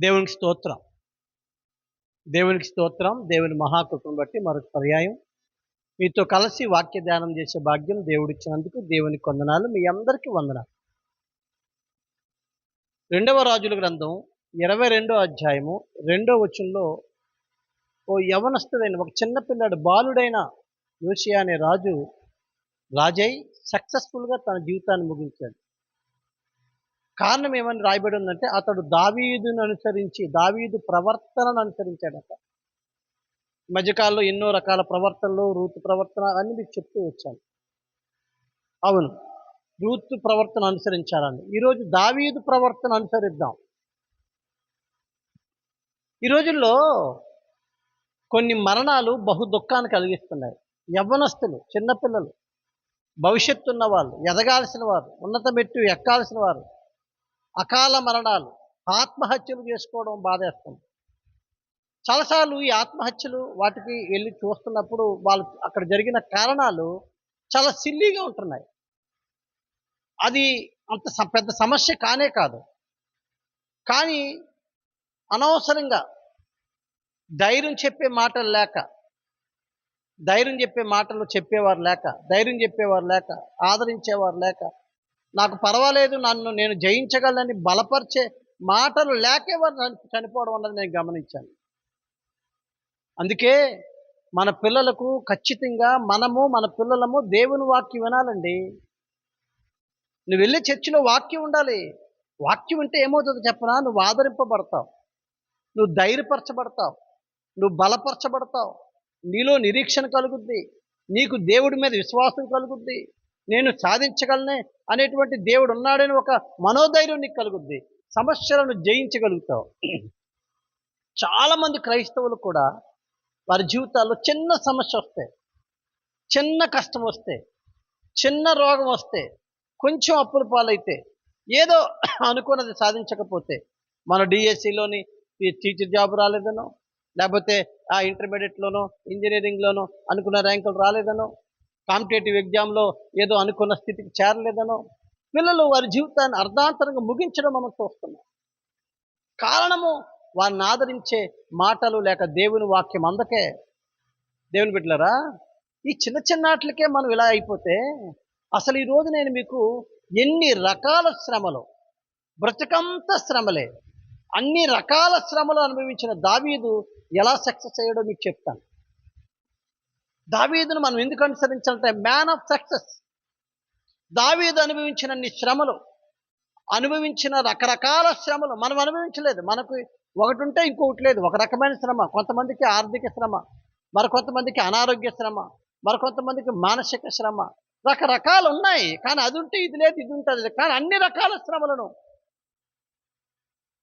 దేవునికి స్తోత్రం. దేవునికి స్తోత్రం దేవుని మహాకృపను బట్టి మరొక పర్యాయం. మీతో కలిసి వాక్య ధ్యానం చేసే భాగ్యం దేవుడిచ్చినందుకు దేవుని కొందనాలు. మీ అందరికీ వందనాలు. రెండవ రాజుల గ్రంథం ఇరవై రెండో అధ్యాయము రెండో వచనంలో ఓ యవనస్తుడైన ఒక చిన్నపిల్లాడు బాలుడైన యోషియా అనే రాజు రాజై సక్సెస్ఫుల్గా తన జీవితాన్ని ముగించాడు. కారణం ఏమని రాయబడి ఉందంటే అతడు దావీదును అనుసరించి దావీదు ప్రవర్తనను అనుసరించాడట. మధ్యకాలంలో ఎన్నో రకాల ప్రవర్తనలు రూతు ప్రవర్తన అని మీకు చెప్తూ వచ్చాను. అవును రూతు ప్రవర్తన అనుసరించాలని. ఈరోజు దావీదు ప్రవర్తన అనుసరిద్దాం. ఈ రోజుల్లో కొన్ని మరణాలు బహు దుఃఖాన్ని కలిగిస్తున్నాయి. యవ్వనస్తులు చిన్నపిల్లలు భవిష్యత్తు ఉన్న వాళ్ళు ఎదగాల్సిన వారు ఉన్నత మెట్టు ఎక్కాల్సిన వారు అకాల మరణాలు ఆత్మహత్యలు చేసుకోవడం బాధేస్తుంది. చాలాసార్లు ఈ ఆత్మహత్యలు వాటికి వెళ్ళి చూస్తున్నప్పుడు వాళ్ళు అక్కడ జరిగిన కారణాలు చాలా సిల్లీగా ఉంటున్నాయి. అది అంత స- పెద్ద సమస్య కానే కాదు. కానీ అనవసరంగా ధైర్యం చెప్పే మాటలు లేక ధైర్యం చెప్పే మాటలు చెప్పేవారు లేక ధైర్యం చెప్పేవారు లేక ఆదరించేవారు లేక నాకు పర్వాలేదు నన్ను నేను జయించగలని బలపరిచే మాటలు లేకే వారు చని- చనిపోవడం అన్నది నేను గమనించాను. అందుకే మన పిల్లలకు ఖచ్చితంగా మనము మన పిల్లలము దేవుని వాక్యం వినాలండి. నువ్వు వెళ్ళే చర్చిలో వాక్యం ఉండాలి. వాక్యం ఉంటే ఏమవుతుందో చెప్పనా? నువ్వు ఆదరింపబడతావు. నువ్వు ధైర్యపరచబడతావు. నువ్వు బలపరచబడతావు. నీలో నిరీక్షణ కలుగుద్ది. నీకు దేవుడి మీద విశ్వాసం కలుగుద్ది. నేను సాధించగలనే అనేటువంటి దేవుడు ఉన్నాడని ఒక మనోధైర్యం నీకు కలుగుద్ది. సమస్యలను జయించగలుగుతావు. చాలామంది క్రైస్తవులు కూడా వారి జీవితాల్లో చిన్న సమస్య వస్తే చిన్న కష్టం వస్తే చిన్న రోగం వస్తే కొంచెం అప్పుల పాలైతే ఏదో అనుకున్నది సాధించకపోతే మన డిఎస్సిలోని టీచర్ జాబ్ రాలేదనో లేకపోతే ఆ ఇంటర్మీడియట్లోనో ఇంజనీరింగ్లోనో అనుకున్న ర్యాంకులు రాలేదనో కాంపిటేటివ్ ఎగ్జామ్లో ఏదో అనుకున్న స్థితికి చేరలేదనో పిల్లలు వారి జీవితాన్ని అర్ధాంతరంగా ముగించడం మనం చూస్తున్నాం. కారణము వారిని ఆదరించే మాటలు లేక దేవుని వాక్యం అందకే. దేవుని బిడ్డలరా ఈ చిన్న చిన్న వాటికే మనం ఇలా అయిపోతే అసలు ఈ రోజు నేను మీకు ఎన్ని రకాల శ్రమలు బ్రతకంత శ్రమలే అన్ని రకాల శ్రమలు అనుభవించిన దావీదు ఎలా సక్సెస్ అయ్యాడో మీకు చెప్తాను. దావీదును మనం ఎందుకు అనుసరించాలంటే మ్యాన్ ఆఫ్ సక్సెస్ దావీదు అనుభవించినన్ని శ్రమలు అనుభవించిన రకరకాల శ్రమలు మనం అనుభవించలేదు. మనకు ఒకటి ఉంటే ఇంకొకటి లేదు. ఒక రకమైన శ్రమ కొంతమందికి ఆర్థిక శ్రమ మరి కొంతమందికి అనారోగ్య శ్రమ మరికొంతమందికి మానసిక శ్రమ. రకరకాలు ఉన్నాయి కానీ అది ఉంటే ఇది లేదు ఇది ఉంటుంది కానీ అన్ని రకాల శ్రమలను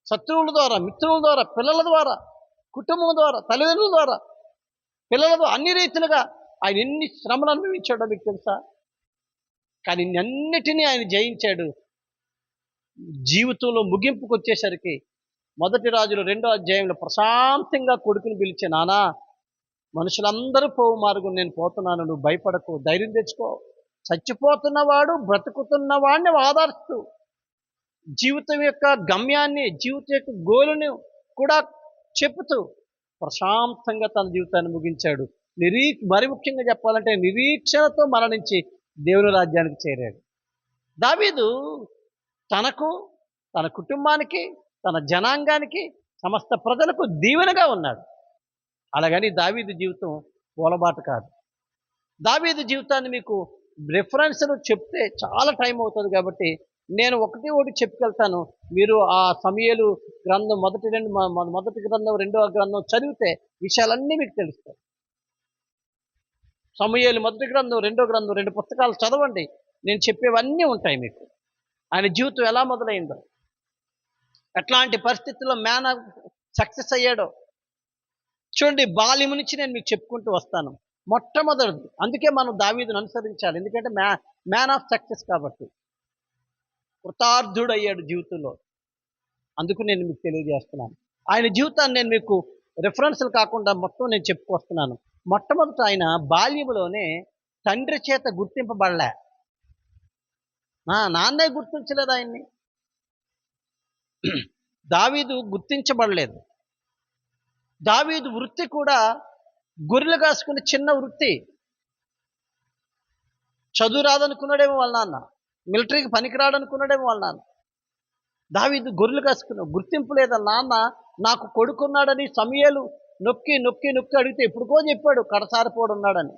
శత్రువుల ద్వారా మిత్రుల ద్వారా పిల్లల ద్వారా కుటుంబం ద్వారా తల్లిదండ్రుల ద్వారా పిల్లల అన్ని రీతిలుగా ఆయన ఎన్ని శ్రమలు అనుభవించాడో మీకు తెలుసా? కానీ అన్నిటినీ ఆయన జయించాడు. జీవితంలో ముగింపుకు వచ్చేసరికి మొదటి రాజులు రెండో అధ్యాయంలో ప్రశాంతంగా కొడుకుని పిలిచే నానా మనుషులందరూ పోవు మార్గం నేను పోతున్నాను నువ్వు భయపడకు ధైర్యం తెచ్చుకో. చచ్చిపోతున్నవాడు బ్రతుకుతున్నవాడిని ఆదరిస్తూ జీవితం యొక్క గమ్యాన్ని జీవితం యొక్క గోలుని కూడా చెబుతూ ప్రశాంతంగా తన జీవితాన్ని ముగించాడు. నిరీ మరి ముఖ్యంగా చెప్పాలంటే నిరీక్షణతో మరణించి దేవుని రాజ్యానికి చేరాడు. దావీదు తనకు తన కుటుంబానికి తన జనాంగానికి సమస్త ప్రజలకు దీవెనగా ఉన్నాడు. అలాగని దావీదు జీవితం పూలబాట కాదు. దావీదు జీవితాన్ని మీకు రిఫరెన్స్ను చెప్తే చాలా టైం అవుతుంది కాబట్టి నేను ఒకటి ఒకటి చెప్పుకెళ్తాను. మీరు ఆ సమయలు గ్రంథం మొదటి రెండు మొదటి గ్రంథం రెండవ గ్రంథం చదివితే విషయాలన్నీ మీకు తెలుస్తాయి. సమయలు మొదటి గ్రంథం రెండో గ్రంథం రెండు పుస్తకాలు చదవండి. నేను చెప్పేవన్నీ ఉంటాయి మీకు. ఆయన జీవితం ఎలా మొదలైందో. ఎట్లాంటి పరిస్థితుల్లో మ్యాన్ సక్సెస్ అయ్యాడో. చూడండి బాల్యం నుంచి నేను మీకు చెప్పుకుంటూ వస్తాను. మొట్టమొదటిది. అందుకే మనం దావీదును అనుసరించాలి. ఎందుకంటే మ్యా మ్యాన్ ఆఫ్ సక్సెస్ కాబట్టి. కృతార్థుడయ్యాడు జీవితంలో. అందుకు నేను మీకు తెలియజేస్తున్నాను. ఆయన జీవితాన్ని నేను మీకు రిఫరెన్స్లు కాకుండా మొత్తం నేను చెప్పుకొస్తున్నాను. మొట్టమొదట ఆయన బాల్యంలోనే తండ్రి చేత గుర్తింపబడలే. నా నాన్నే గుర్తించలేదు ఆయన్ని. దావీదు గుర్తించబడలేదు. దావీదు వృత్తి కూడా గొర్రెలు కాసుకునే చిన్న వృత్తి. చదువు రాదనుకున్నాడేమో వాళ్ళ నాన్న. మిలిటరీకి పనికిరాడనుకున్నాడేమో వాళ్ళ నాన్న. దావీదు గొర్రెలు కాసుకున్నాడు. గుర్తింపు లేదా నాన్న నాకు కొడుకున్నాడని సమయలు నొక్కి నొక్కి నొక్కి అడిగితే ఎప్పుడుకో చెప్పాడు కడసారిపోడున్నాడని.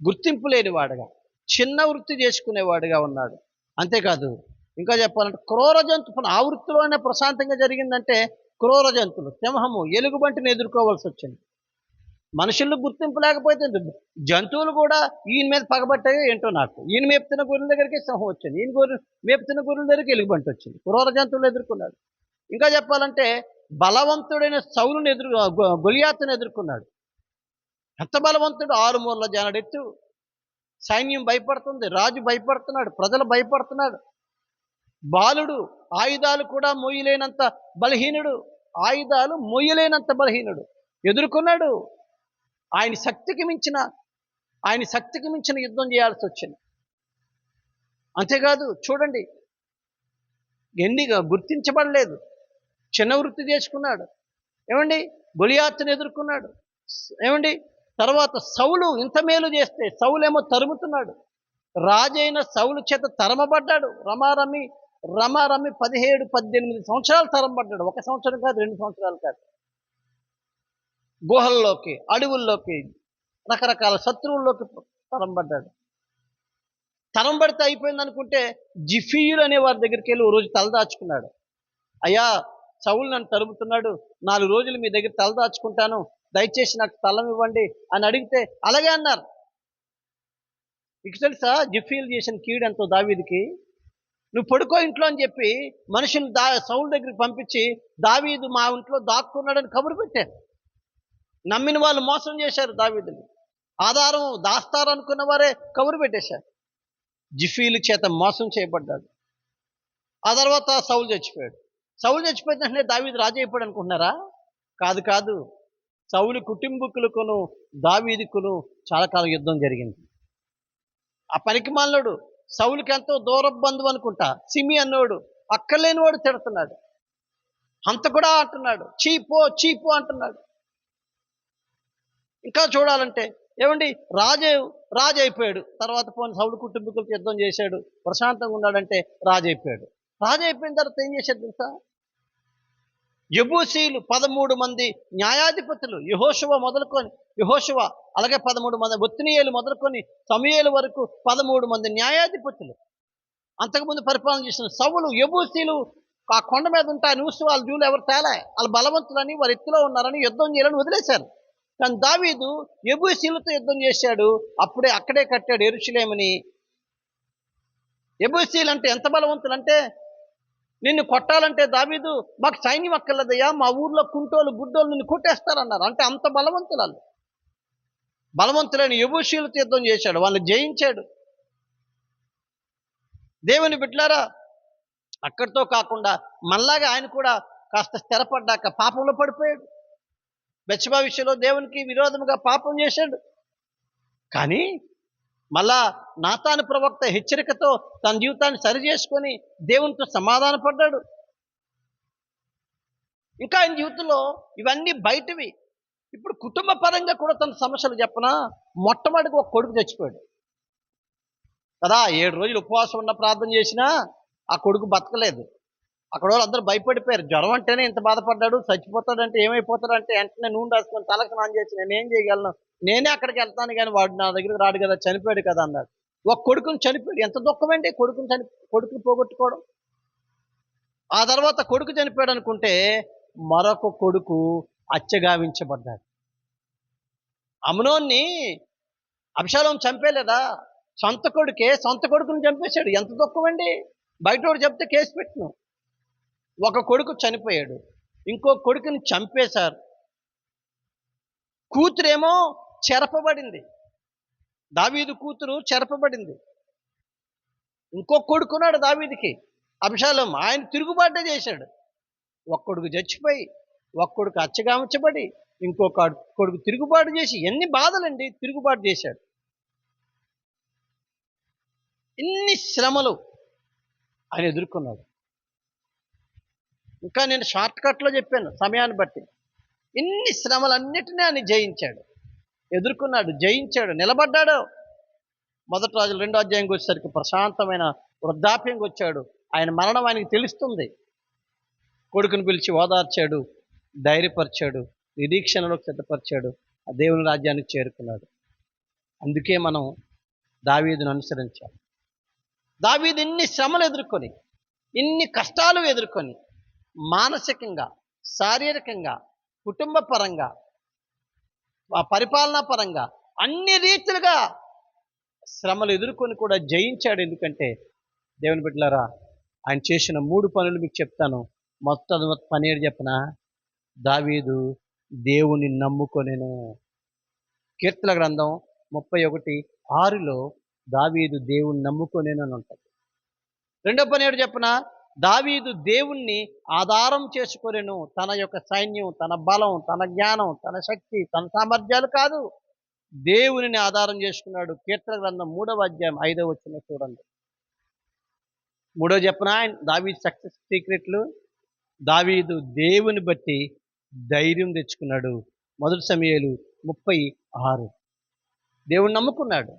గుర్తింపు లేనివాడుగా చిన్న వృత్తి చేసుకునేవాడుగా ఉన్నాడు. అంతేకాదు ఇంకా చెప్పాలంటే క్రూర జంతువులు ఆ వృత్తిలోనే ప్రశాంతంగా జరిగిందంటే క్రూర జంతువులు సింహము ఎలుగుబంటిని ఎదుర్కోవాల్సి వచ్చింది. మనుషులకు గుర్తింపు లేకపోతే జంతువులు కూడా ఈయన మీద పగబట్టాయో ఏంటో నాకు. ఈయన మేపుతున్న గొర్రెల దగ్గరికి సింహం వచ్చింది. ఈయన గొర్రె మేపుతున్న గొర్రెల దగ్గరికి ఎలుగుబంటి వచ్చింది. క్రూర జంతువులు ఎదుర్కొన్నాడు. ఇంకా చెప్పాలంటే బలవంతుడైన సౌలుని ఎదురు గొ- ఎదుర్కొన్నాడు. ఎంత బలవంతుడు? ఆరు మూరల జానడెత్తు సైన్యం భయపడుతుంది. రాజు భయపడుతున్నాడు. ప్రజలు భయపడుతున్నాడు. బాలుడు ఆయుధాలు కూడా మొయ్యలేనంత బలహీనుడు. ఆయుధాలు మొయ్యలేనంత బలహీనుడు. ఎదుర్కొన్నాడు. ఆయన శక్తికి మించిన ఆయన శక్తికి మించిన యుద్ధం చేయాల్సి వచ్చింది. అంతేకాదు చూడండి ఎన్నిగా గుర్తించబడలేదు. చిన్న వృత్తి చేసుకున్నాడు. ఏమండి? గొలియాత్తుని ఎదుర్కొన్నాడు. ఏమండి? తర్వాత సౌలు ఇంత మేలు చేస్తే సౌలేమో తరుముతున్నాడు. రాజైన సౌలు చేత తరమబడ్డాడు. రమారమి రమారమి పదిహేడు పద్దెనిమిది సంవత్సరాలు తరమబడ్డాడు. ఒక సంవత్సరం కాదు రెండు సంవత్సరాలు కాదు. గుహల్లోకి అడవుల్లోకి రకరకాల శత్రువుల్లోకి తరంబడ్డాడు. తరంబడితే అయిపోయింది అనుకుంటే జిఫీయులు అనే వారి దగ్గరికి వెళ్ళి ఓ రోజు తలదాచుకున్నాడు అయ్యా సౌలు నన్ను తరుముతున్నాడు. నాలుగు రోజులు మీ దగ్గర తలదాచుకుంటాను దయచేసి నాకు తలం ఇవ్వండి అని అడిగితే అలాగే అన్నారు. ఇక తెలుసా జిఫీలు చేసిన కీడంతో దావీదికి? నువ్వు పడుకో ఇంట్లో అని చెప్పి మనుషులు దా సౌల్ దగ్గరికి పంపించి దావీదు మా ఇంట్లో దాక్కున్నాడని కబురు పెట్టారు నమ్మిన వాళ్ళు మోసం చేశారు దావీదుని. ఆధారం దాస్తారనుకున్న వారే కబురు పెట్టేశారు. జిఫీలు చేత మోసం చేయబడ్డాడు. ఆ తర్వాత సౌలు చచ్చిపోయాడు. సౌలు చచ్చిపోయిన వెంటనే దావీదు రాజు అయిపోయాడు అనుకుంటున్నారా? కాదు కాదు. సౌలు కుటుంబకులకును దావీదుకును చాలా కాలం యుద్ధం జరిగింది. ఆ పనికి మాలినోడు సౌలుకి ఎంతో దూర బంధువు అనుకుంటా. సిమి అన్నోడు అక్కర్లేనివాడు తిడుతున్నాడు. అంత కూడా అంటున్నాడు. చీపో చీపో అంటున్నాడు. ఇంకా చూడాలంటే ఏమండి? రాజే రాజు అయిపోయాడు తర్వాత పోని సౌలు కుటుంబీకులకి యుద్ధం చేశాడు. ప్రశాంతంగా ఉన్నాడంటే రాజు అయిపోయాడు రాజు అయిపోయిన తర్వాత ఏం చేశాడు తెలుసా? యబూసీలు పదమూడు మంది న్యాయాధిపతులు యహోశువ మొదలుకొని యహోశువ అలాగే పదమూడు మంది ఒత్తినియేలు మొదలుకొని సమయేలు వరకు పదమూడు మంది న్యాయాధిపతులు. అంతకుముందు పరిపాలన చేసిన సవులు యబూసీలు ఆ కొండ మీద ఉంటా ఊసి వాళ్ళ జూలు ఎవరు తేలే? వాళ్ళు బలవంతులని వారి ఎత్తులో ఉన్నారని యుద్ధం చేయాలని వదిలేశారు. కానీ దావీదు ఎబుసీలతో యుద్ధం చేశాడు. అప్పుడే అక్కడే కట్టాడు ఎరుషులేమని. ఎబుసీలు అంటే ఎంత బలవంతులు అంటే నిన్ను కొట్టాలంటే దావీదు మాకు సైన్యం అక్కర్లేదయ్యా మా ఊర్లో కుంటోలు గుడ్డోలు నిన్ను కొట్టేస్తారన్నారు. అంటే అంత బలవంతులు వాళ్ళు. బలవంతులైన యబూషీలతో యుద్ధం చేశాడు. వాళ్ళు జయించాడు. దేవుని బిడ్లారా అక్కడితో కాకుండా మళ్ళాగా ఆయన కూడా కాస్త స్థిరపడ్డాక పాపంలో పడిపోయాడు. బెచ్చబా విషయంలో దేవునికి విరోధముగా పాపం చేశాడు. కానీ మళ్ళా నాతాను ప్రవక్త హెచ్చరికతో తన జీవితాన్ని సరి చేసుకొని దేవునితో సమాధాన పడ్డాడు ఇంకా ఆయన జీవితంలో ఇవన్నీ బయటవి. ఇప్పుడు కుటుంబ పరంగా కూడా తన సమస్యలు చెప్పనా? మొట్టమొదటిగా ఒక కొడుకు చచ్చిపోయాడు. కదా ఏడు రోజులు ఉపవాసం ఉన్న ప్రార్థన చేసినా ఆ కొడుకు బతకలేదు. అక్కడ వాళ్ళు అందరూ భయపడిపోయారు. జ్వరం అంటేనే ఇంత బాధపడ్డాడు చచ్చిపోతాడంటే ఏమైపోతాడు అంటే వెంటనే నూనె రాసుకొని తలకు స్నానం చేసి నేను ఏం చేయగలను? నేనే అక్కడికి వెళ్తాను కానీ వాడు నా దగ్గరికి రాడు కదా చనిపోయాడు కదా అన్నాడు. ఒక కొడుకుని చనిపోయాడు. ఎంత దుఃఖమండి కొడుకుని చని కొడుకుని పోగొట్టుకోవడం? ఆ తర్వాత కొడుకు చనిపోయాడు అనుకుంటే మరొక కొడుకు అచ్చగావించబడ్డాడు అమనోన్ని అభిషాలం చంపేలేదా? సొంత కొడుకే సొంత కొడుకుని చంపేశాడు. ఎంత దుఃఖమండి బయటోడు చెప్తే కేసు పెట్టిన. ఒక కొడుకు చనిపోయాడు. ఇంకో కొడుకుని చంపేశారు. కూతురేమో చెరపబడింది. దావీదు కూతురు చెరపబడింది. ఇంకో కొడుకున్నాడు దావీదికి. అభిషాలం ఆయన తిరుగుబాటే చేశాడు. ఒక్కొడుకు చచ్చిపోయి ఒక్కొడుకు అచ్చగామించబడి ఇంకొక కొడుకు తిరుగుబాటు చేసి ఎన్ని బాధలండి తిరుగుబాటు చేశాడు. ఇన్ని శ్రమలు ఆయన ఎదుర్కొన్నాడు. ఇంకా నేను షార్ట్ కట్లో చెప్పాను సమయాన్ని బట్టి. ఇన్ని శ్రమలన్నిటినీ ఆయన జయించాడు. ఎదుర్కొన్నాడు జయించాడు నిలబడ్డాడు. మొదటి రాజులు రెండో అధ్యాయంకి వచ్చేసరికి ప్రశాంతమైన వృద్ధాప్యంకి వచ్చాడు. ఆయన మరణం ఆయనకి తెలుస్తుంది. కొడుకుని పిలిచి ఓదార్చాడు ధైర్యపరిచాడు నిరీక్షణలో సిద్ధపరిచాడు ఆ దేవుని రాజ్యానికి చేరుకున్నాడు. అందుకే మనం దావీదును అనుసరించాలి. దావీదు ఇన్ని శ్రమలు ఎదుర్కొని ఇన్ని కష్టాలు ఎదుర్కొని మానసికంగా శారీరకంగా కుటుంబ పరంగా ఆ పరిపాలనా పరంగా అన్ని రీతిలుగా శ్రమలు ఎదుర్కొని కూడా జయించాడు. ఎందుకంటే దేవుని బిడ్డలారా ఆయన చేసిన మూడు పనులు మీకు చెప్తాను. మొత్తం పని ఏడు చెప్పిన? దావీదు దేవుని నమ్ముకొనేను. కీర్తన గ్రంథం ముప్పై ఒకటి ఆరులో దావీదు దేవుని నమ్ముకొనేను అని ఉంటుంది. రెండో పని ఏడు చెప్పిన? దావీదు దేవుణ్ణి ఆధారం చేసుకొనెను తన యొక్క సైన్యం తన బలం తన జ్ఞానం తన శక్తి తన సామర్థ్యాలు కాదు. దేవునిని ఆధారం చేసుకున్నాడు. కీర్తన గ్రంథం మూడవ అధ్యాయం ఐదవ వచ్చిన చూడండి. మూడో చెప్పిన? ఆయన దావీదు సక్సెస్ సీక్రెట్లు. దావీదు దేవుని బట్టి ధైర్యం తెచ్చుకున్నాడు. మొదటి సమయాలు ముప్పై ఆరు. దేవుని నమ్ముకున్నాడు.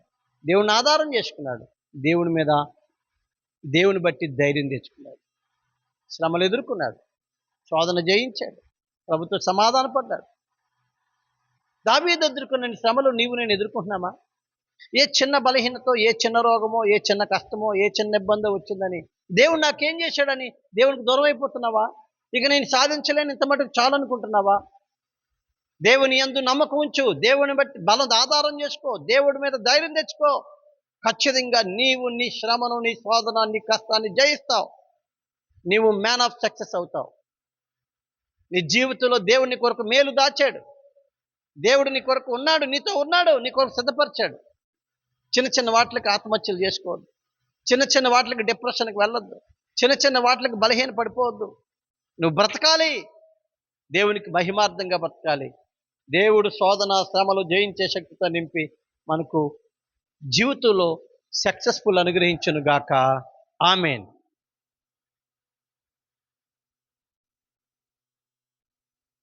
దేవుని ఆధారం చేసుకున్నాడు. దేవుని మీద దేవుని బట్టి ధైర్యం తెచ్చుకున్నాడు. శ్రమలు ఎదుర్కొన్నాడు. శోధన జయించాడు. ప్రభుత్వం సమాధాన పడ్డాడు. దావీదు ఎదుర్కొన్న శ్రమలు నీవు నేను ఎదుర్కొంటున్నామా? ఏ చిన్న బలహీనతో ఏ చిన్న రోగమో ఏ చిన్న కష్టమో ఏ చిన్న ఇబ్బందో వచ్చిందని దేవుడు నాకేం చేశాడని దేవునికి దూరం అయిపోతున్నావా? ఇక నేను సాధించలేని ఇంత మటుకు చాలనుకుంటున్నావా? దేవుని యందు నమ్మకం ఉంచు. దేవుని బట్టి బలం ఆధారం చేసుకో. దేవుడి మీద ధైర్యం తెచ్చుకో. ఖచ్చితంగా నీవు నీ శ్రమను నీ శోధన నీ కష్టాన్ని జయిస్తావు. నీవు మ్యాన్ ఆఫ్ సక్సెస్ అవుతావు. నీ జీవితంలో దేవుడిని కొరకు మేలు దాచాడు. దేవుడు నీ కొరకు ఉన్నాడు నీతో ఉన్నాడు నీ కొరకు సిద్ధపరిచాడు. చిన్న చిన్న వాటికి ఆత్మహత్యలు చేసుకోవద్దు. చిన్న చిన్న వాటికి డిప్రెషన్కి వెళ్ళొద్దు. చిన్న చిన్న వాటికి బలహీన పడిపోవద్దు. నువ్వు బ్రతకాలి. దేవునికి మహిమార్థంగా బ్రతకాలి. దేవుడు శోధన శ్రమలు జయించే శక్తితో నింపి మనకు జీవితంలో సక్సెస్ఫుల్ అనుగ్రహించునుగాక. ఆమెన్.